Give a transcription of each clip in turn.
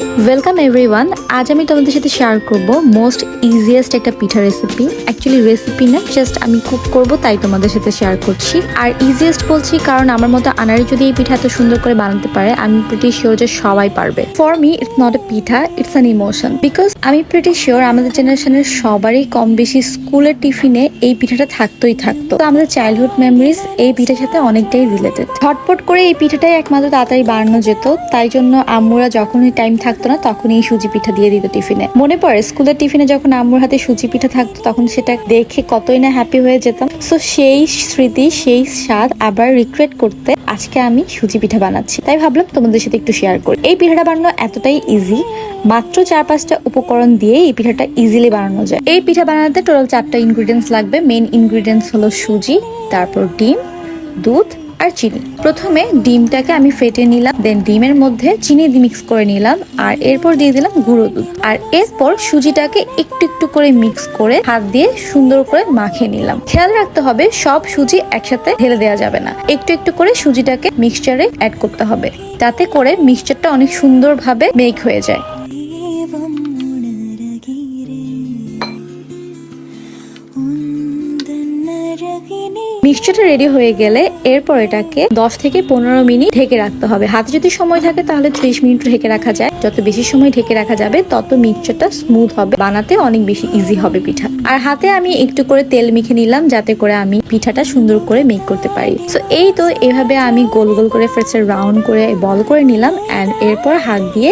Welcome everyone আজ আমি তোমাদের সাথে শেয়ার করব মোস্ট ইজিয়েস্ট একটা পিঠা রেসিপি অ্যাকচুয়ালি রেসিপি না জাস্ট আমি কুক করব, তাই তোমাদের সাথে শেয়ার করছি। আর ইজিয়েস্ট বলছি, কারণ আমার মতো আনারি যদি এই পিঠা এত সুন্দর করে বানাতে পারে, আমি প্রিটি শিওর যে সবাই পারবে। For me it's not a pitha it's an emotion because আমি প্রিটি শিওর আমাদের জেনারেশনের সবারই কম বেশি স্কুলের টিফিনে এই পিঠাটা থাকতোই থাকতো। তো আমাদের চাইল্ডহুড মেমোরিজ এই পিঠার সাথে অনেকটাই রিলেটেড ঝটপট করে এই পিঠাটাই একমাত্র তাড়াতাড়ি বানানো যেত, তাই জন্য আম্মুরা যখনই টাইম থাকতো না, তখনই এই সুজি পিঠা দিয়ে দিত টিফিনে। মনে পড়ে, স্কুলের টিফিনে যখন আম্মুর হাতে সুজি পিঠা থাকতো, তখন সেটা দেখে কতই না হ্যাপি হয়ে যেতাম। সো সেই স্মৃতি, সেই স্বাদ আবার রিক্রিয়েট করতে আজকে আমি সুজি পিঠা বানাচ্ছি। তাই ভাবলাম তোমাদের সাথে একটু শেয়ার করি। এই পিঠাটা বানানো এতটাই ইজি মাত্র চার পাঁচটা উপকরণ দিয়ে এই পিঠাটা ইজিলি বানানো যায়। এই পিঠা বানাতে টোটাল চারটা ইনগ্রিডিয়েন্টস লাগবে। মেন ইনগ্রিডিয়েন্টস হলো সুজি, তারপর ডিম, দুধ আর চিনি। প্রথমে ডিমটাকে আমি ফেটে নিলাম দেন ডিমের মধ্যে চিনি মিক্স করে নিলাম, আর এরপর দিয়ে দিলাম গুঁড়ো দুধ। আর এরপর সুজিটাকে একটু একটু করে মিক্স করে হাত দিয়ে সুন্দর করে মাখিয়ে নিলাম। খেয়াল রাখতে হবে, সব সুজি একসাথে ঢেলে দেওয়া যাবে না। একটু একটু করে সুজিটাকে মিক্সচারে অ্যাড করতে হবে। তাতে করে মিক্সচারটা অনেক সুন্দরভাবে মেক হয়ে যায়। गिने মিক্সচারটা রেডি হয়ে গেলে এরপর এটাকে 10 থেকে পনেরো মিনিট ঢেকে রাখতে হবে। হাতে যদি সময় থাকে তাহলে ত্রিশ মিনিট ঢেকে রাখা যায়। যত বেশি সময় ঢেকে রাখা যাবে, তত মিক্সচারটা স্মুথ হবে। বানাতে অনেক বেশি ইজি হবে পিঠা। আর হাতে আমি একটু করে তেল মেখে নিলাম, যাতে করে আমি পিঠাটা সুন্দর করে মেক করতে পারি। সো এই তো এভাবে আমি গোল গোল করে ফ্রেসে রাউন্ড করে বল করে নিলাম অ্যান্ড এরপর হাত দিয়ে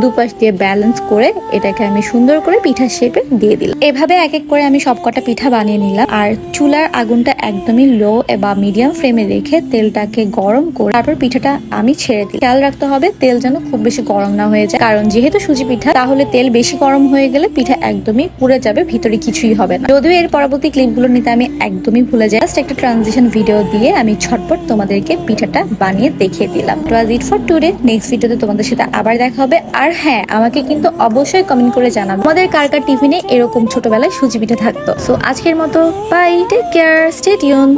দুপাশ দিয়ে ব্যালেন্স করে এটাকে আমি সুন্দর করে পিঠার শেপে দিয়ে দিলাম। এভাবে এক এক করে আমি সবকটা পিঠা বানিয়ে নিলাম, আর চুলার আগুনটা একদমই লো বা মিডিয়াম ফ্লেমে রেখে তেলটাকে গরম করে তারপর পিঠাটা আমি ছেড়ে দিই খেয়াল রাখতে হবে, তেল যেন খুব বেশি গরম না হয়ে যায়। কারণ যেহেতু সুজি পিঠা, তাহলে তেল বেশি গরম হয়ে গেলে পিঠা একদমই পুড়ে যাবে, ভিতরে কিছুই হবে না। যদিও এর পরবর্তী ক্লিপগুলো নিতে আমি একদমই ভুলে যাই। জাস্ট একটা ট্রানজিশন ভিডিও দিয়ে আমি ছটপট তোমাদেরকে পিঠাটা বানিয়ে দেখিয়ে দিলাম। তো আজ ইট ফর টুডে নেক্সট ভিডিওতে তোমাদের সাথে আবার দেখা হবে। আর হ্যাঁ আমাকে কিন্তু অবশ্যই কমেন্ট করে জানাব আমাদের কার কার টিফিনে এরকম ছোটবেলায় সুজি পিঠা থাকতো। সো আজকের মতো bye take care stay tune